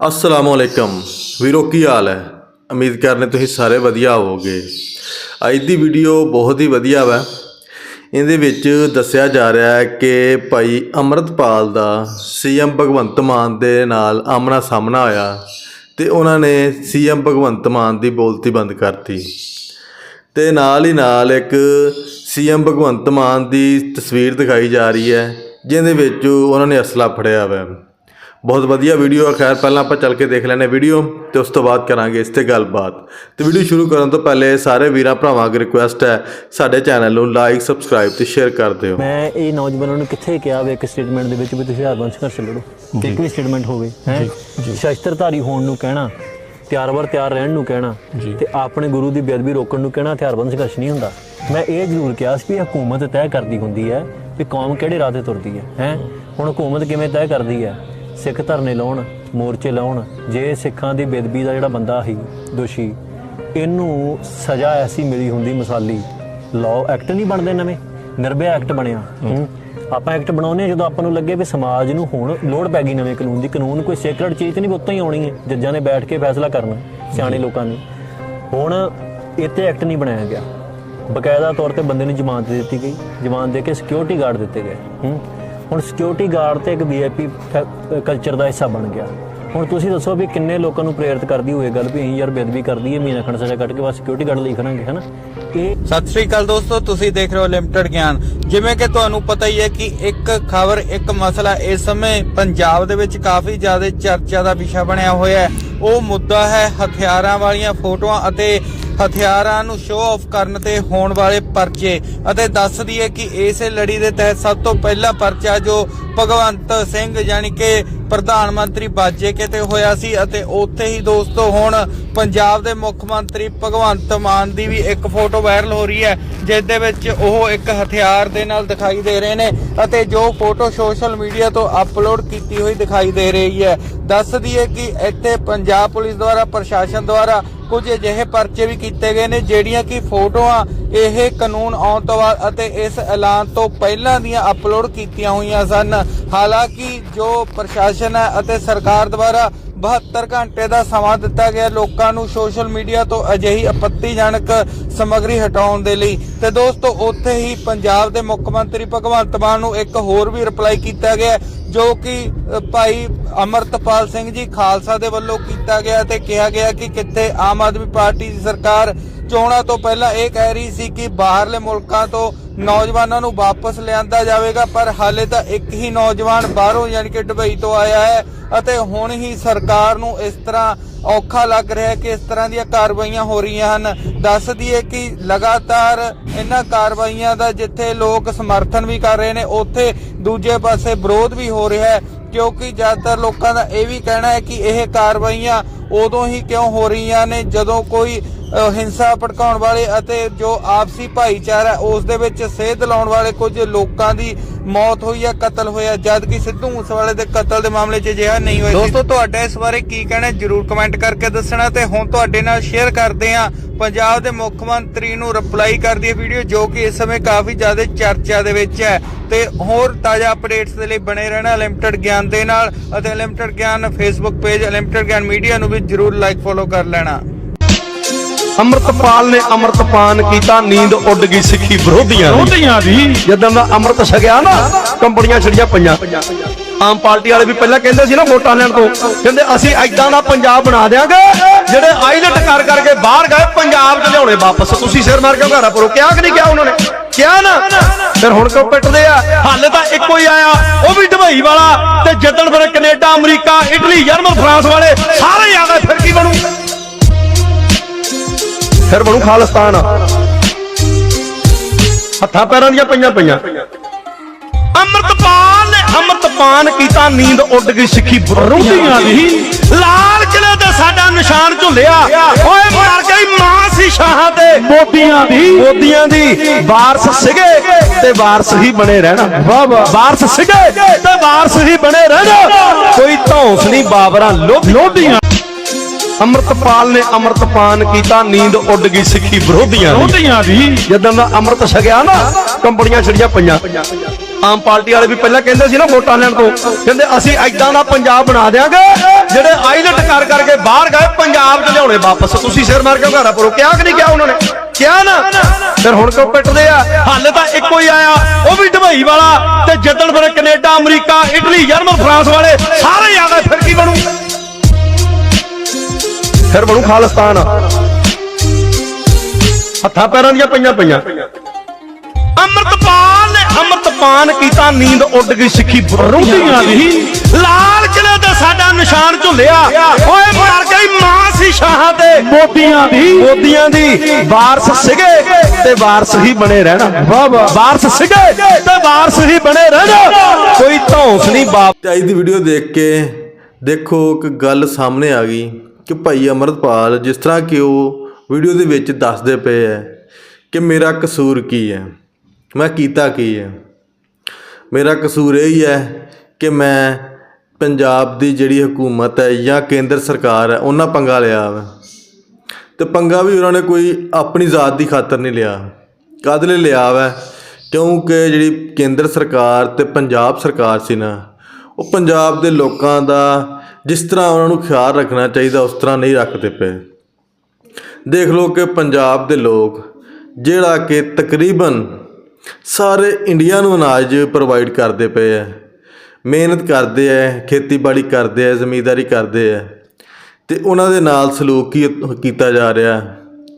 ਅਸਲਾਮ ਅਲੈਕਮ ਵੀਰੋ ਕੀ ਹਾਲ ਹੈ ਉਮੀਦ ਕਰਨੇ ਤੁਸੀਂ ਸਾਰੇ ਵਧੀਆ ਹੋਵੋਗੇ ਅੱਜ ਦੀ ਵੀਡੀਓ ਬਹੁਤ ਹੀ ਵਧੀਆ ਵਾ ਇਹਦੇ ਵਿੱਚ ਦੱਸਿਆ ਜਾ ਰਿਹਾ ਹੈ ਕਿ ਭਾਈ ਅਮਰਤਪਾਲ ਦਾ ਸੀਐਮ ਭਗਵੰਤ ਮਾਨ ਦੇ ਨਾਲ ਆਮਣਾ ਸਾਹਮਣਾ ਹੋਇਆ ਤੇ ਉਹਨਾਂ ਨੇ ਸੀਐਮ ਭਗਵੰਤ ਮਾਨ ਦੀ ਬੋਲਤੀ ਬੰਦ ਕਰਤੀ ਤੇ ਨਾਲ ਹੀ ਨਾਲ ਇੱਕ ਸੀਐਮ ਭਗਵੰਤ ਮਾਨ ਦੀ ਤਸਵੀਰ ਦਿਖਾਈ ਜਾ ਰਹੀ ਹੈ ਜਿਹਦੇ ਵਿੱਚ ਉਹਨਾਂ ਨੇ ਅਸਲਾ ਫੜਿਆ ਹੋਇਆ ਬਹੁਤ ਵਧੀਆ ਵੀਡੀਓ ਹੈ ਖੈਰ ਪਹਿਲਾਂ ਆਪਾਂ ਚੱਲ ਕੇ ਦੇਖ ਲੈਨੇ ਵੀਡੀਓ ਤੇ ਉਸ ਤੋਂ ਬਾਅਦ ਕਰਾਂਗੇ ਇਸ ਤੇ ਗੱਲਬਾਤ। ਤੇ ਵੀਡੀਓ ਸ਼ੁਰੂ ਕਰਨ ਤੋਂ ਪਹਿਲੇ ਸਾਰੇ ਵੀਰਾਂ ਭਰਾਵਾਂ ਅੱਗੇ ਰਿਕੁਐਸਟ ਹੈ ਸਾਡੇ ਚੈਨਲ ਨੂੰ ਲਾਈਕ ਸਬਸਕ੍ਰਾਈਬ ਤੇ ਸ਼ੇਅਰ ਕਰ ਦਿਓ। ਮੈਂ ਇਹ ਨੌਜਵਾਨਾਂ ਨੂੰ ਕਿੱਥੇ ਕਿਹਾ ਵੇ ਇੱਕ ਸਟੇਟਮੈਂਟ ਦੇ ਵਿੱਚ ਵੀ ਤੁਸੀਂ ਹਰਬੰਸ ਸੰਘਰਸ਼ ਲੜੋ। ਇੱਕ ਵੀ ਸਟੇਟਮੈਂਟ ਹੋਵੇ ਹੈ? ਸ਼ਸਤਰਧਾਰੀ ਹੋਣ ਨੂੰ ਕਹਿਣਾ ਤਿਆਰ-ਬਰ ਤਿਆਰ ਰਹਿਣ ਨੂੰ ਕਹਿਣਾ ਤੇ ਆਪਣੇ ਗੁਰੂ ਦੀ ਬੇਅਦਬੀ ਰੋਕਣ ਨੂੰ ਕਹਿਣਾ ਹਥਿਆਰਬੰਦ ਸੰਘਰਸ਼ ਨਹੀਂ ਹੁੰਦਾ। ਮੈਂ ਇਹ ਜ਼ਰੂਰ ਕਿਹਾ ਸੀ ਵੀ ਹਕੂਮਤ ਤੈਅ ਕਰਦੀ ਹੁੰਦੀ ਹੈ ਵੀ ਕੌਮ ਕਿਹੜੇ ਰਾਹ ਤੇ ਤੁਰਦੀ ਹੈ ਹੈ? ਹੁਣ ਹਕੂਮਤ ਕਿਵੇਂ ਤੈਅ ਕਰਦੀ ਹੈ? ਸਿੱਖ ਧਰਨੇ ਲਾਉਣ, ਮੋਰਚੇ ਲਾਉਣ, ਜੇ ਸਿੱਖਾਂ ਦੀ ਬੇਦਬੀ ਦਾ ਜਿਹੜਾ ਬੰਦਾ ਸੀ, ਦੋਸ਼ੀ, ਇਹਨੂੰ ਸਜ਼ਾ ਐਸੀ ਮਿਲੀ ਹੁੰਦੀ ਮਸਾਲੀ। ਲਾਅ ਐਕਟ ਨਹੀਂ ਬਣਦੇ ਨਵੇਂ, ਨਿਰਭੈ ਐਕਟ ਬਣਿਆ। ਹੂੰ। ਆਪਾਂ ਐਕਟ ਬਣਾਉਨੇ ਹਾਂ ਜਦੋਂ ਆਪਾਂ ਨੂੰ ਲੱਗੇ ਵੀ ਸਮਾਜ ਨੂੰ ਹੁਣ ਲੋੜ ਪੈ ਗਈ ਨਵੇਂ ਕਾਨੂੰਨ ਦੀ। ਕਾਨੂੰਨ ਕੋਈ ਸੇਕਰਡ ਚੀਜ਼ ਨਹੀਂ, ਉੱਤੋਂ ਹੀ ਆਉਣੀ ਹੈ। ਜੱਜਾਂ ਨੇ ਬੈਠ ਕੇ ਫੈਸਲਾ ਕਰਨਾ, ਸਿਆਣੇ ਲੋਕਾਂ ਨੇ। ਹੁਣ ਇੱਥੇ ਐਕਟ ਨਹੀਂ ਬਣਾਇਆ ਗਿਆ। ਬਕਾਇਦਾ ਤੌਰ ਤੇ ਬੰਦੇ ਨੂੰ ਜ਼ਮਾਨਤ ਦੇ ਦਿੱਤੀ ਗਈ। ਜ਼ਮਾਨਤ ਦੇ ਕੇ ਸਿਕਿਉਰਿਟੀ ਗਾਰਡ ਦਿੱਤੇ ਗਏ। ਹੂੰ? ਹੁਣ ਸਿਕਿਉਰਿਟੀ ਗਾਰਡ ਤੇ ਇੱਕ ਵੀਆਈਪੀ ਕਲਚਰ ਦਾ ਹਿੱਸਾ ਬਣ ਗਿਆ। ਹੁਣ ਤੁਸੀਂ ਦੱਸੋ ਵੀ ਕਿੰਨੇ ਲੋਕਾਂ ਨੂੰ ਪ੍ਰੇਰਿਤ ਕਰਦੀ ਹੋਏ ਗੱਲ ਵੀ ਅਸੀਂ ਯਾਰ ਬੇਦਬੀ ਕਰਦੀ ਹੈ ਮਹੀਨਾ ਖੰਡ ਸਜ਼ਾ ਕੱਟ ਕੇ ਬਸ ਸਿਕਿਉਰਿਟੀ ਗਾਰਡ ਲਈ ਖੜਾਂਗੇ, ਹਨਾ? ਇਹ ਸਤਿ ਸ੍ਰੀ ਅਕਾਲ ਦੋਸਤੋ, ਤੁਸੀਂ ਦੇਖ ਰਹੇ ਹੋ ਲਿਮਟਿਡ ਗਿਆਨ। ਜਿਵੇਂ ਕਿ ਤੁਹਾਨੂੰ ਪਤਾ ਹੀ ਹੈ ਕਿ ਇੱਕ ਖਬਰ, ਇੱਕ ਮਸਲਾ ਇਸ ਸਮੇਂ ਪੰਜਾਬ ਦੇ ਵਿੱਚ ਕਾਫੀ ਜ਼ਿਆਦਾ ਚਰਚਾ ਦਾ ਵਿਸ਼ਾ ਬਣਿਆ ਹੋਇਆ ਹੈ। ਉਹ ਮੁੱਦਾ ਹੈ ਹਥਿਆਰਾਂ ਵਾਲੀਆਂ ਫੋਟੋਆਂ ਅਤੇ ਹਥਿਆਰਾਂ ਨੂੰ ਸ਼ੋਅ ਆਫ ਕਰਨ ਤੇ ਹੋਣ ਵਾਲੇ ਪਰਚੇ। ਅਤੇ ਦੱਸ ਦਈਏ ਕਿ ਇਸੇ ਲੜੀ ਦੇ ਤਹਿਤ ਸਭ ਤੋਂ ਪਹਿਲਾ ਪਰਚਾ ਜੋ ਭਗਵੰਤ ਸਿੰਘ ਯਾਨੀ ਕਿ ਪ੍ਰਧਾਨ ਮੰਤਰੀ ਬਾਜੇ ਕਿਤੇ ਹੋਇਆ ਸੀ ਅਤੇ ਉੱਥੇ ਹੀ ਦੋਸਤੋ ਹੁਣ ਪੰਜਾਬ ਦੇ ਮੁੱਖ ਮੰਤਰੀ ਭਗਵੰਤ ਮਾਨ ਦੀ ਵੀ ਇੱਕ ਫੋਟੋ ਵਾਇਰਲ ਹੋ ਰਹੀ ਹੈ, ਜਿਸ ਦੇ ਵਿੱਚ ਉਹ ਇੱਕ ਹਥਿਆਰ ਦੇ ਨਾਲ ਦਿਖਾਈ ਦੇ ਰਹੇ ਨੇ ਅਤੇ ਜੋ ਫੋਟੋ ਸੋਸ਼ਲ ਮੀਡੀਆ ਤੋਂ ਅਪਲੋਡ ਕੀਤੀ ਹੋਈ ਦਿਖਾਈ ਦੇ ਰਹੀ ਹੈ। ਦੱਸ ਦਈਏ ਕਿ ਇੱਥੇ ਪੰਜਾਬ ਪੁਲਿਸ ਦੁਆਰਾ, ਪ੍ਰਸ਼ਾਸਨ ਦੁਆਰਾ ਕੁਝ ਅਜਿਹੇ ਪਰਚੇ ਵੀ ਕੀਤੇ ਗਏ ਨੇ ਜਿਹੜੀਆਂ ਕਿ ਫੋਟੋਆਂ ਇਹ ਕਾਨੂੰਨ ਆਉਣ ਤੋਂ ਬਾਅਦ ਅਤੇ ਇਸ ਐਲਾਨ ਤੋਂ ਪਹਿਲਾਂ ਦੀਆਂ ਅਪਲੋਡ ਕੀਤੀਆਂ ਹੋਈਆਂ ਸਨ। ਹਾਲਾਂਕਿ ਜੋ ਪ੍ਰਸ਼ਾਸਨ ਹੈ ਅਤੇ ਸਰਕਾਰ ਦੁਆਰਾ 72 ਘੰਟੇ ਦਾ ਸਮਾਂ ਦਿੱਤਾ ਗਿਆ ਲੋਕਾਂ ਨੂੰ ਸੋਸ਼ਲ ਮੀਡੀਆ ਤੋਂ ਅਜਿਹੀ ਆਪੱਤੀਜਨਕ ਸਮੱਗਰੀ ਹਟਾਉਣ ਦੇ ਲਈ। ਤੇ ਦੋਸਤੋ, ਉੱਥੇ ਹੀ ਪੰਜਾਬ ਦੇ ਮੁੱਖ ਮੰਤਰੀ ਭਗਵੰਤ ਮਾਨ ਨੂੰ ਇੱਕ ਹੋਰ ਵੀ ਰਿਪਲਾਈ ਕੀਤਾ ਗਿਆ, ਜੋ ਕਿ ਭਾਈ ਅਮਰਤਪਾਲ ਸਿੰਘ ਜੀ ਖਾਲਸਾ ਦੇ ਵੱਲੋਂ ਕੀਤਾ ਗਿਆ ਤੇ ਕਿਹਾ ਗਿਆ ਕਿ ਕਿੱਥੇ ਆਮ ਆਦਮੀ ਪਾਰਟੀ ਦੀ ਸਰਕਾਰ ਚੋਣਾਂ ਤੋਂ ਪਹਿਲਾਂ ਇਹ ਕਹਿ ਰਹੀ ਸੀ ਕਿ ਬਾਹਰਲੇ ਮੁਲਕਾਂ ਤੋਂ ਨੌਜਵਾਨਾਂ ਨੂੰ ਵਾਪਸ ਲਿਆਂਦਾ ਜਾਵੇਗਾ, ਪਰ ਹਾਲੇ ਤਾਂ ਇੱਕ ਹੀ ਨੌਜਵਾਨ ਬਾਹਰੋਂ ਯਾਨੀ ਕਿ ਦੁਬਈ ਤੋਂ ਆਇਆ ਹੈ ਅਤੇ ਹੁਣ ਹੀ ਸਰਕਾਰ ਨੂੰ ਇਸ ਤਰ੍ਹਾਂ ਔਖਾ ਲੱਗ ਰਿਹਾ ਹੈ ਕਿ ਇਸ ਤਰ੍ਹਾਂ ਦੀਆਂ ਕਾਰਵਾਈਆਂ ਹੋ ਰਹੀਆਂ ਹਨ। ਦੱਸ ਦਈਏ ਕਿ ਲਗਾਤਾਰ ਇਹਨਾਂ ਕਾਰਵਾਈਆਂ ਦਾ ਜਿੱਥੇ ਲੋਕ ਸਮਰਥਨ ਵੀ ਕਰ ਰਹੇ ਨੇ, ਉੱਥੇ ਦੂਜੇ ਪਾਸੇ ਵਿਰੋਧ ਵੀ ਹੋ ਰਿਹਾ ਹੈ। ਕਿਉਂਕਿ ਜ਼ਿਆਦਾਤਰ ਲੋਕਾਂ ਦਾ ਇਹ ਵੀ ਕਹਿਣਾ ਹੈ ਕਿ ਇਹ ਕਾਰਵਾਈਆਂ ਉਦੋਂ ਹੀ ਕਿਉਂ ਹੋ ਰਹੀਆਂ ਨੇ ਜਦੋਂ ਕੋਈ ਹਿੰਸਾ ਭੜਕਾਉਣ ਵਾਲੇ ਅਤੇ ਜੋ ਆਪਸੀ ਭਾਈਚਾਰਾ ਹੈ, ਉਸ ਦੇ ਵਿੱਚ ਸੇਧ ਲਾਉਣ ਵਾਲੇ ਕੁਝ ਲੋਕਾਂ ਦੀ ਮੌਤ ਹੋਈ ਹੈ ਕਤਲ ਹੋਇਆ। ਜਦ ਕਿ ਸਿੱਧੂ ਮੂਸੇਵਾਲੇ ਦੇ ਕਤਲ ਦੇ ਮਾਮਲੇ 'ਚ ਅਜਿਹਾ ਨਹੀਂ ਹੋਇਆ ਦੋਸਤੋ ਤੁਹਾਡਾ ਇਸ ਬਾਰੇ ਕੀ ਕਹਿਣਾ ਜਰੂਰ ਕਮੈਂਟ ਕਰਕੇ ਦੱਸਣਾ ਤੇ ਹੁਣ ਤੁਹਾਡੇ ਨਾਲ ਸ਼ੇਅਰ ਕਰਦੇ ਹਾਂ ਪੰਜਾਬ ਦੇ ਮੁੱਖ ਮੰਤਰੀ ਨੂੰ ਰਿਪਲਾਈ ਕਰਦੀ ਹੈ ਵੀਡੀਓ ਜੋ ਕਿ ਇਸ ਸਮੇਂ ਕਾਫੀ ਜ਼ਿਆਦਾ ਚਰਚਾ ਦੇ ਵਿੱਚ ਹੈ। ਤੇ ਹੋਰ ਤਾਜ਼ਾ ਅਪਡੇਟਸ ਦੇ ਲਈ ਬਣੇ ਰਹਿਣਾ ਲਿਮਟਿਡ ਗਿਆਨ ਦੇ ਨਾਲ ਅਤੇ limited Gyan Facebook page limited Gyan media ਨੂੰ ਵੀ ਜਰੂਰ ਲਾਈਕ ਫੋਲੋ ਕਰ ਲੈਣਾ। ਅੰਮ੍ਰਿਤਪਾਲ ਨੇ ਅੰਮ੍ਰਿਤਪਾਨ ਕੀਤਾ ਨੀਂਦ ਉੱਡ ਗਈ ਸਿੱਖੀ ਵਿਰੋਧੀਆਂ ਦੀ। ਵਿਰੋਧੀਆਂ ਦੀ? ਜਦੋਂ ਦਾ ਅੰਮ੍ਰਿਤ ਛਕਿਆ ਨਾ ਕੰਪਨੀਆਂ ਛੜੀਆਂ ਪਈਆਂ। ਆਮ ਪਾਰਟੀ ਵਾਲੇ ਵੀ ਪਹਿਲਾਂ ਕਹਿੰਦੇ ਸੀ ਨਾ ਵੋਟਾਂ ਲੈਣ ਤੋਂ। ਕਹਿੰਦੇ ਅਸੀਂ ਐਦਾਂ ਦਾ ਪੰਜਾਬ ਬਣਾ ਦੇਾਂਗੇ ਜਿਹੜੇ ਆਈਲਟ ਕਰ ਕਰਕੇ ਬਾਹਰ ਗਏ, ਪੰਜਾਬ ਚ ਲਿਆਉਣੇ ਵਾਪਸ। ਤੁਸੀਂ ਸਿਰ ਮਾਰ ਕੇ ਘਰਾਂ ਪਰੋ, ਕਿਹਾ ਕਿ ਨਹੀਂ ਕਿਹਾ ਉਹਨਾਂ ਨੇ? ਕਿਹਾ ਨਾ? ਫਿਰ ਹੁਣ ਕਿਉਂ ਪਿੱਟਦੇ ਆ? ਹਾਲੇ ਤਾਂ ਇੱਕੋ ਹੀ ਆਇਆ, ਉਹ ਵੀ ਦੁਬਈ ਵਾਲਾ, ਤੇ ਜਿੱਦਣ ਫਿਰ Canada, America, Italy, German, France ਵਾਲੇ ਸਾਰੇ ਹੀ ਆ ਗਏ, ਫਿਰ ਕੀ ਬਣੂ? ਫਿਰ ਬਣੂ ਖਾਲਿਸਤਾਨ। ਹੱਥਾਂ ਪੈਰਾਂ ਦੀਆਂ ਪਈਆਂ ਪਈਆਂ ਅੰਮ੍ਰਿਤ ਅੰਮ੍ਰਿਤਪਾਨ ਕੀਤਾ ਨੀਂਦ ਉੱਡ ਗਈ ਸਿੱਖੀ ਵਿਰੋਧੀਆਂ ਦੀ। ਲਾਲ ਕਿਲੇ ਤੇ ਸਾਡਾ ਨਿਸ਼ਾਨ ਝੁੱਲਿਆ। ਓਏ ਮਰ ਗਈ ਮਾਂ ਸੀ ਸ਼ਾਹਾਂ ਤੇ। ਮੋਦੀਆਂ ਦੀ। ਮੋਦੀਆਂ ਦੀ। ਵਾਰਸ ਸੀਗੇ ਤੇ ਵਾਰਸ ਹੀ ਬਣੇ ਰਹਿਣਾ। ਵਾਹ ਵਾਹ। ਵਾਰਸ ਸੀਗੇ ਤੇ ਵਾਰਸ ਹੀ ਬਣੇ ਰਹਿਣਾ। ਕੋਈ ਧੌਂਸ ਨਹੀਂ ਬਾਬਰਾਂ ਲੋਧੀਆਂ। ਅੰਮ੍ਰਿਤਪਾਲ ਨੇ ਅੰਮ੍ਰਿਤਪਾਨ ਕੀਤਾ ਨੀਂਦ ਉੱਡ ਗਈ ਸਿੱਖੀ ਵਿਰੋਧੀਆਂ ਦੀ। ਵਿਰੋਧੀਆਂ ਦੀ। ਜਦੋਂ ਦਾ ਅੰਮ੍ਰਿਤ ਛਕਿਆ ਨਾ ਕੰਪਨੀਆਂ ਛੜੀਆਂ ਪਈਆਂ। ਆਮ ਪਾਰਟੀ ਵਾਲੇ ਵੀ ਪਹਿਲਾਂ ਕਹਿੰਦੇ ਸੀ ਨਾ ਵੋਟਾਂ ਲੈਣ ਤੋਂ। ਕਹਿੰਦੇ ਅਸੀਂ ਐਦਾਂ ਦਾ ਪੰਜਾਬ ਬਣਾ ਦੇਾਂਗੇ ਜਿਹੜੇ ਆਈਲਟ ਕਰ ਕਰਕੇ ਬਾਹਰ ਗਏ, ਪੰਜਾਬ ਚ ਲਿਆਉਣੇ ਵਾਪਸ। ਤੁਸੀਂ ਸਿਰ ਮਾਰ ਕੇ ਘਾੜਾ ਪਰੋ ਕਿਹਾ ਕਿ ਨਹੀਂ ਕਿਹਾ ਉਹਨਾਂ ਨੇ? ਕਿਹਾ ਨਾ? ਫਿਰ ਹੁਣ ਕਿਉਂ ਪਿੱਟਦੇ ਆ? ਹੱਲ ਤਾਂ ਇੱਕੋ ਹੀ ਆਇਆ। ਉਹ ਵੀ ਢਬਈ ਵਾਲਾ ਤੇ ਜਿੱਦਣ ਫਿਰ Canada, America, Italy, German, France ਵਾਲੇ ਸਾਰੇ ਆ ਗਏ, ਫਿਰ ਕੀ ਬਣੂ? ਫਿਰ ਬਣੂ ਖਾਲਿਸਤਾਨ। ਹੱਥਾਂ ਪੈਰਾਂ ਦੀਆਂ ਪਈਆਂ ਪਈਆਂ ਅੰਮ੍ਰਿਤ ਨੇ ਅੰਮ੍ਰਿਤਪਾਨ ਕੀਤਾ ਨੀਂਦ ਉੱਡ ਗਈ ਸਿੱਖੀ ਵਿਰੋਧੀਆਂ ਦੀ। ਲਾਲ ਕਿਲੇ ਤੇ ਸਾਡਾ ਨਿਸ਼ਾਨ ਝੁੱਲਿਆ। ਓਏ ਮਰ ਗਈ ਮਾਂ ਸੀ ਸ਼ਾਹਾਂ ਤੇ। ਮੋਤੀਆਂ ਦੀ। ਮੋਤੀਆਂ ਦੀ। ਵਾਰਸ ਸੀਗੇ ਤੇ ਵਾਰਸ ਹੀ ਬਣੇ ਰਹਿਣਾ। ਵਾਹ ਵਾਹ। ਵਾਰਸ ਸੀਗੇ ਤੇ ਵਾਰਸ ਹੀ ਬਣੇ ਰਹਿਣਾ। ਕੋਈ ਧੌਂਸ ਨਹੀਂ ਬਾਪ। ਅੱਜ ਦੀ ਵੀਡੀਓ ਦੇਖ ਕੇ ਦੇਖੋ ਕਿ ਗੱਲ ਸਾਹਮਣੇ ਆ ਗਈ ਕਿ ਭਾਈ ਅਮਰਤਪਾਲ ਜਿਸ ਤਰ੍ਹਾਂ ਕਿ ਉਹ ਵੀਡੀਓ ਦੇ ਵਿੱਚ ਦੱਸਦੇ ਪਏ ਹੈ ਕਿ ਮੇਰਾ ਕਸੂਰ ਕੀ ਹੈ? ਮੈਂ ਕੀਤਾ ਕੀ ਹੈ? ਮੇਰਾ ਕਸੂਰ ਇਹ ਹੀ ਹੈ ਕਿ ਮੈਂ ਪੰਜਾਬ ਦੀ ਜਿਹੜੀ ਹਕੂਮਤ ਹੈ ਜਾਂ ਕੇਂਦਰ ਸਰਕਾਰ ਹੈ, ਉਹਨਾਂ ਪੰਗਾ ਲਿਆ ਵਾ। ਤੇ ਪੰਗਾ ਵੀ ਉਹਨਾਂ ਨੇ ਕੋਈ ਆਪਣੀ ਜ਼ਾਤ ਦੀ ਖਾਤਰ ਨਹੀਂ ਲਿਆ। ਕਦ ਲਈ ਲਿਆ ਵਾ? ਕਿਉਂਕਿ ਜਿਹੜੀ ਕੇਂਦਰ ਸਰਕਾਰ ਤੇ ਪੰਜਾਬ ਸਰਕਾਰ ਸੀ ਨਾ, ਉਹ ਪੰਜਾਬ ਦੇ ਲੋਕਾਂ ਦਾ ਜਿਸ ਤਰ੍ਹਾਂ ਉਹਨਾਂ ਨੂੰ ਖਿਆਲ ਰੱਖਣਾ ਚਾਹੀਦਾ, ਉਸ ਤਰ੍ਹਾਂ ਨਹੀਂ ਰੱਖਦੇ ਪਏ। ਦੇਖ ਲਓ ਕਿ ਪੰਜਾਬ ਦੇ ਲੋਕ, ਜਿਹੜਾ ਕਿ ਤਕਰੀਬਨ ਸਾਰੇ ਇੰਡੀਆ ਨੂੰ ਅਨਾਜ ਪ੍ਰੋਵਾਈਡ ਕਰਦੇ ਪਏ ਆ। ਮਿਹਨਤ ਕਰਦੇ ਆ, ਖੇਤੀਬਾੜੀ ਕਰਦੇ ਆ, ਜ਼ਮੀਂਦਾਰੀ ਕਰਦੇ ਆ। ਤੇ ਉਹਨਾਂ ਦੇ ਨਾਲ ਸਲੂਕ ਕੀ ਕੀਤਾ ਜਾ ਰਿਹਾ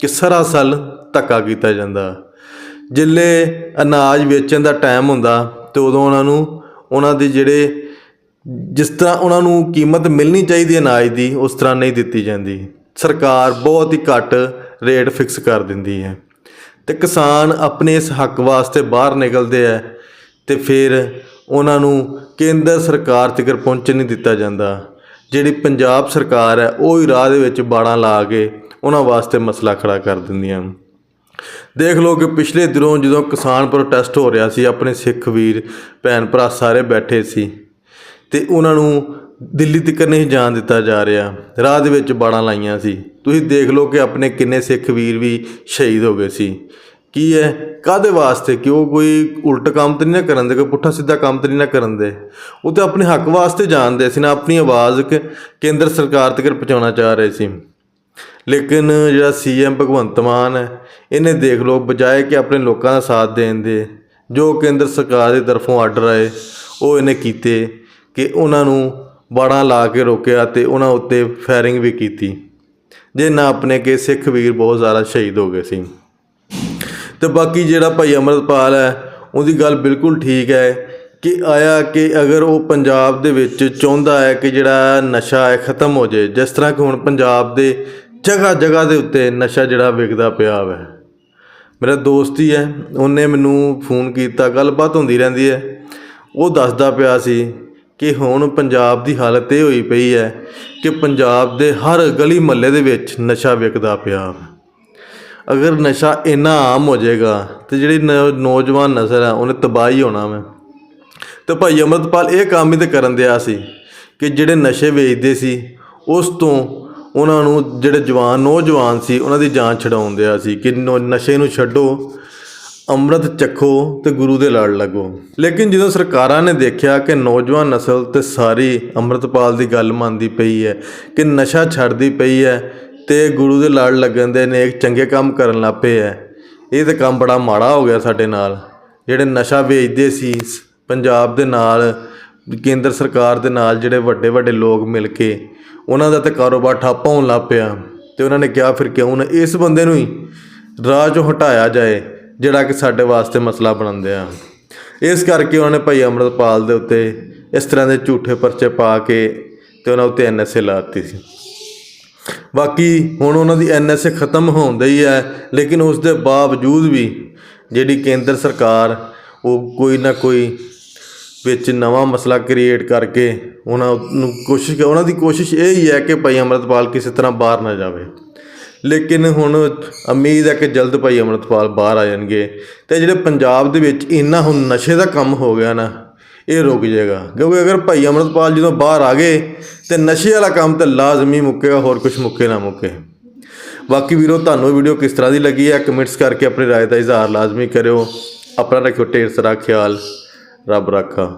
ਕਿ ਸਰਾਸਲ ਧੱਕਾ ਕੀਤਾ ਜਾਂਦਾ। ਜਿੱਲੇ ਅਨਾਜ ਵੇਚਣ ਦਾ ਟਾਈਮ ਹੁੰਦਾ, ਤੇ ਉਦੋਂ ਉਹਨਾਂ ਨੂੰ ਉਹਨਾਂ ਦੇ ਜਿਹੜੇ ਜਿਸ ਤਰ੍ਹਾਂ ਉਹਨਾਂ ਨੂੰ ਕੀਮਤ ਮਿਲਣੀ ਚਾਹੀਦੀ ਅਨਾਜ ਦੀ, ਉਸ ਤਰ੍ਹਾਂ ਨਹੀਂ ਦਿੱਤੀ ਜਾਂਦੀ। ਸਰਕਾਰ ਬਹੁਤ ਹੀ ਘੱਟ ਰੇਟ ਫਿਕਸ ਕਰ ਦਿੰਦੀ ਹੈ। ਅਤੇ ਕਿਸਾਨ ਆਪਣੇ ਇਸ ਹੱਕ ਵਾਸਤੇ ਬਾਹਰ ਨਿਕਲਦੇ ਹੈ ਅਤੇ ਫਿਰ ਉਹਨਾਂ ਨੂੰ ਕੇਂਦਰ ਸਰਕਾਰ ਤੱਕ ਪਹੁੰਚਣ ਨਹੀਂ ਦਿੱਤਾ ਜਾਂਦਾ। ਜਿਹੜੀ ਪੰਜਾਬ ਸਰਕਾਰ ਹੈ, ਉਹ ਹੀ ਰਾਹ ਦੇ ਵਿੱਚ ਬਾੜਾਂ ਲਾ ਕੇ ਉਹਨਾਂ ਵਾਸਤੇ ਮਸਲਾ ਖੜਾ ਕਰ ਦਿੰਦੀਆਂ। ਦੇਖ ਲਓ ਕਿ ਪਿਛਲੇ ਦਿਨੋਂ ਜਦੋਂ ਕਿਸਾਨ ਪ੍ਰੋਟੈਸਟ ਹੋ ਰਿਹਾ ਸੀ, ਆਪਣੇ ਸਿੱਖ ਵੀਰ, ਭੈਣ ਭਰਾ ਸਾਰੇ ਬੈਠੇ ਸੀ ਤੇ ਉਹਨਾਂ ਨੂੰ ਦਿੱਲੀ ਤੱਕ ਨਹੀਂ ਜਾਣ ਦਿੱਤਾ ਜਾ ਰਿਹਾ। ਰਾਹ ਦੇ ਵਿੱਚ ਬਾੜਾਂ ਲਾਈਆਂ ਸੀ। ਤੁਸੀਂ ਦੇਖ ਲਓ ਕਿ ਆਪਣੇ ਕਿੰਨੇ ਸਿੱਖ ਵੀਰ ਵੀ ਸ਼ਹੀਦ ਹੋ ਗਏ ਸੀ। ਕੀ ਹੈ? ਕਾਦੇ ਵਾਸਤੇ? ਕਿ ਉਹ ਕੋਈ ਉਲਟ ਕੰਮ ਤਾਂ ਨਹੀਂ ਨਾ ਕਰਨ ਦੇ? ਕੋਈ ਪੁੱਠਾ ਸਿੱਧਾ ਕੰਮ ਤਾਂ ਨਹੀਂ ਨਾ ਕਰਨ ਦੇ? ਉਹ ਤੇ ਆਪਣੇ ਹੱਕ ਵਾਸਤੇ ਜਾਣਦੇ ਸੀ ਨਾ, ਆਪਣੀ ਆਵਾਜ਼ ਕੇਂਦਰ ਸਰਕਾਰ ਤੱਕ ਪਹੁੰਚਾਉਣਾ ਚਾਹ ਰਹੇ ਸੀ। ਲੇਕਿਨ ਜਿਹੜਾ ਸੀਐਮ ਭਗਵੰਤ ਮਾਨ ਹੈ, ਇਹਨੇ ਦੇਖ ਲਓ ਬਜਾਏ ਕਿ ਆਪਣੇ ਲੋਕਾਂ ਦਾ ਸਾਥ ਦੇਣ ਦੇ, ਜੋ ਕੇਂਦਰ ਸਰਕਾਰ ਦੀ ਤਰਫੋਂ ਆਰਡਰ ਆਏ, ਉਹ ਇਹਨੇ ਕੀਤੇ ਕਿ ਉਹਨਾਂ ਨੂੰ ਬਾੜਾਂ ਲਾ ਕੇ ਰੋਕਿਆ ਤੇ ਉਹਨਾਂ ਉੱਤੇ ਫਾਇਰਿੰਗ ਵੀ ਕੀਤੀ। ਜੇ ਨਾ ਆਪਣੇ ਕੇ ਸਿੱਖ ਵੀਰ ਬਹੁਤ ਜ਼ਿਆਦਾ ਸ਼ਹੀਦ ਹੋ ਗਏ ਸੀ। ਤੇ ਬਾਕੀ ਜਿਹੜਾ ਭਾਈ ਅਮਰਪਾਲ ਹੈ, ਉਹਦੀ ਗੱਲ ਬਿਲਕੁਲ ਠੀਕ ਹੈ ਕਿ ਆਇਆ ਕਿ ਅਗਰ ਉਹ ਪੰਜਾਬ ਦੇ ਵਿੱਚ ਚਾਹੁੰਦਾ ਹੈ ਕਿ ਜਿਹੜਾ ਨਸ਼ਾ ਹੈ ਖਤਮ ਹੋ ਜਾਏ, ਜਿਸ ਤਰ੍ਹਾਂ ਕਿ ਹੁਣ ਪੰਜਾਬ ਦੇ ਜਗ੍ਹਾ ਜਗ੍ਹਾ ਦੇ ਉੱਤੇ ਨਸ਼ਾ ਜਿਹੜਾ ਵਿਕਦਾ ਪਿਆ ਹੈ ਮੇਰਾ ਦੋਸਤ ਹੀ ਹੈ, ਉਹਨੇ ਮੈਨੂੰ ਫੋਨ ਕੀਤਾ, ਗੱਲਬਾਤ ਹੁੰਦੀ ਰਹਿੰਦੀ ਹੈ। ਉਹ ਦੱਸਦਾ ਪਿਆ ਸੀ ਕਿ ਹੁਣ ਪੰਜਾਬ ਦੀ ਹਾਲਤ ਇਹ ਹੋਈ ਪਈ ਹੈ ਕਿ ਪੰਜਾਬ ਦੇ ਹਰ ਗਲੀ ਮਹੱਲੇ ਦੇ ਵਿੱਚ ਨਸ਼ਾ ਵਿਕਦਾ ਪਿਆ। ਅਗਰ ਨਸ਼ਾ ਇੰਨਾ ਆਮ ਹੋ ਜਾਏਗਾ ਤੇ ਜਿਹੜੀ ਨੌ- ਨੌਜਵਾਨ ਨਸਲ ਹੈ ਉਹਨੇ ਤਬਾਹੀ ਹੋਣਾ ਵਾ। ਤੇ ਭਾਈ ਅਮਰਤਪਾਲ ਇਹ ਕੰਮ ਹੀ ਤੇ ਕਰਨ ਦਿਆ ਸੀ ਕਿ ਜਿਹੜੇ ਨਸ਼ੇ ਵੇਚਦੇ ਸੀ, ਉਸ ਤੋਂ ਉਹਨਾਂ ਨੂੰ ਜਿਹੜੇ ਜਵਾਨ, ਨੌਜਵਾਨ ਸੀ, ਉਹਨਾਂ ਦੀ ਜਾਨ ਛਡਾਉਣ ਦਿਆ ਸੀ ਕਿ ਨੌ- ਨਸ਼ੇ ਨੂੰ ਛੱਡੋ। ਅੰਮ੍ਰਿਤ ਚੱਖੋ ਤੇ ਗੁਰੂ ਦੇ ਲੜ ਲੱਗੋ। ਲੇਕਿਨ ਜਦੋਂ ਸਰਕਾਰਾਂ ਨੇ ਦੇਖਿਆ ਕਿ ਨੌਜਵਾਨ ਨਸਲ ਤੇ ਸਾਰੀ ਅੰਮ੍ਰਿਤਪਾਲ ਦੀ ਗੱਲ ਮੰਨਦੀ ਪਈ ਹੈ, ਕਿ ਨਸ਼ਾ ਛੱਡਦੀ ਪਈ ਹੈ ਤੇ ਗੁਰੂ ਦੇ ਲੜ ਲੱਗਣ ਦੇ ਨੇਕ ਚੰਗੇ ਕੰਮ ਕਰਨ ਲੱਗ ਪਏ ਹੈ, ਇਹ ਤਾਂ ਕੰਮ ਬੜਾ ਮਾੜਾ ਹੋ ਗਿਆ ਸਾਡੇ ਨਾਲ। ਜਿਹੜੇ ਨਸ਼ਾ ਵੇਚਦੇ ਸੀ ਸ- ਪੰਜਾਬ ਦੇ ਨਾਲ, ਕੇਂਦਰ ਸਰਕਾਰ ਦੇ ਨਾਲ ਜਿਹੜੇ ਵੱਡੇ ਵੱਡੇ ਲੋਕ ਮਿਲ ਕੇ, ਉਹਨਾਂ ਦਾ ਤਾਂ ਕਾਰੋਬਾਰ ਠੱਪ ਹੋਣ ਲੱਗ ਪਿਆ। ਤੇ ਉਹਨਾਂ ਨੇ ਕਿਹਾ, ਫਿਰ ਕਿਉਂ ਨਾ ਇਸ ਬੰਦੇ ਨੂੰ ਹੀ ਰਾਹ ਚੋਂ ਹਟਾਇਆ ਜਾਏ? ਜਿਹੜਾ ਕਿ ਸਾਡੇ ਵਾਸਤੇ ਮਸਲਾ ਬਣਾਉਂਦੇ ਆ। ਇਸ ਕਰਕੇ ਉਹਨਾਂ ਨੇ ਭਾਈ ਅੰਮ੍ਰਿਤਪਾਲ ਦੇ ਉੱਤੇ ਇਸ ਤਰ੍ਹਾਂ ਦੇ ਝੂਠੇ ਪਰਚੇ ਪਾ ਕੇ ਤੇ ਉਹਨਾਂ ਉੱਤੇ ਐਨਐਸਏ ਲਾਤੀ ਸੀ। ਬਾਕੀ ਹੁਣ ਉਹਨਾਂ ਦੀ ਐਨਐਸਏ ਖਤਮ ਹੋਉਂਦਾ ਹੀ ਹੈ, ਲੇਕਿਨ ਉਸ ਦੇ ਬਾਵਜੂਦ ਵੀ ਜਿਹੜੀ ਕੇਂਦਰ ਸਰਕਾਰ ਉਹ ਕੋਈ ਨਾ ਕੋਈ ਵਿੱਚ ਨਵਾਂ ਮਸਲਾ ਕ੍ਰੀਏਟ ਕਰਕੇ ਉਹਨਾਂ ਨੂੰ ਕੋਸ਼ਿਸ਼, ਉਹਨਾਂ ਦੀ ਕੋਸ਼ਿਸ਼ ਇਹ ਹੀ ਹੈ ਕਿ ਭਾਈ ਅਮਰਤਪਾਲ ਕਿਸੇ ਤਰ੍ਹਾਂ ਬਾਹਰ ਨਾ ਜਾਵੇ। ਲੇਕਿਨ ਹੁਣ ਉਮੀਦ ਹੈ ਕਿ ਜਲਦ ਭਾਈ ਅਮਰਤਪਾਲ ਬਾਹਰ ਆ ਜਾਣਗੇ ਤੇ ਜਿਹੜੇ ਪੰਜਾਬ ਦੇ ਵਿੱਚ ਇੰਨਾ ਹੁਣ ਨਸ਼ੇ ਦਾ ਕੰਮ ਹੋ ਗਿਆ ਨਾ ਇਹ ਰੁਕ ਜਾਏਗਾ ਕਿਉਂਕਿ ਅਗਰ ਭਾਈ ਅਮਰਤਪਾਲ ਜਦੋਂ ਬਾਹਰ ਆ ਗਏ ਤੇ ਨਸ਼ੇ ਵਾਲਾ ਕੰਮ ਤੇ ਲਾਜ਼ਮੀ ਮੁੱਕੇਗਾ ਹੋਰ ਕੁਝ ਮੁੱਕੇ ਨਾ ਮੁੱਕੇ ਬਾਕੀ ਵੀਰੋ ਤੁਹਾਨੂੰ ਇਹ ਵੀਡੀਓ ਕਿਸ ਤਰ੍ਹਾਂ ਦੀ ਲੱਗੀ ਹੈ ਕਮੈਂਟਸ ਕਰਕੇ ਆਪਣੀ رائے ਦਾ ਇਜ਼ਹਾਰ ਲਾਜ਼ਮੀ ਕਰਿਓ ਆਪਣਾ ਰੱਖਿਓ ਢੇਰ ਸਾਰਾ ਖਿਆਲ ਰੱਬ ਰਾਖਾ